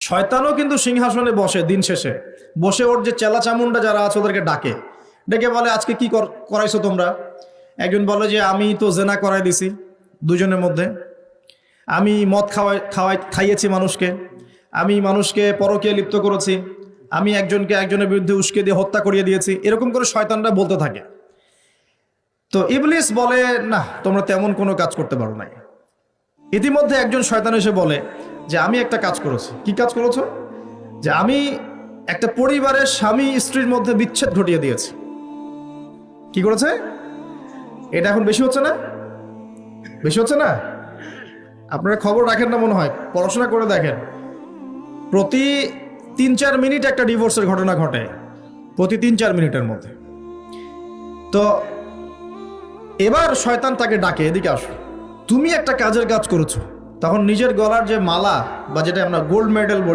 শয়তানও কিন্তু সিংহাসনে বসে দিন শেষে। বসে ওর যে চেলা চামুন্ডা যারা আছে ওদেরকে ডাকে। ডেকে বলে, আজকে কি কর- করাইছো তোমরা? একজন বলে যে, আমি তো জেনা করাই দিছি দুজনের মধ্যে। আমি মদ খাওয়াই খাওয়াই, খাইয়েছি মানুষকে। আমি মানুষকে পরকে লিপ্ত করেছি। আমি একজনকে একজনের বিরুদ্ধে উস্কে দিয়ে হত্যা করিয়ে দিয়েছি। এরকম করে শয়তানরা বলতে থাকে। তো ইবলিস বলে, না, তোমরা তেমন কোনো কাজ করতে পারো নাই। ইতিমধ্যে একজন শয়তান এসে বলে যে আমি একটা কাজ করেছি। কি কাজ করেছ? যে আমি একটা পরিবারের স্বামী স্ত্রীর মধ্যে বিচ্ছেদ ঘটিয়ে দিয়েছি। কি করেছে? এটা এখন বেশি হচ্ছে না? বেশি হচ্ছে না? আপনারা খবর রাখেন না মনে হয়। পড়াশোনা করে দেখেন। প্রতি তিন চার মিনিট একটা ডিভোর্সের ঘটনা ঘটে। প্রতি তিন চার মিনিটের মধ্যে। তো এবার শয়তান তাকে ডাকে, এদিকে আসো। তুমি একটা কাজের কাজ করেছ। তখন নিজের গলার যে মালা বা যেটা আমরা গোল্ড মেডেল বলি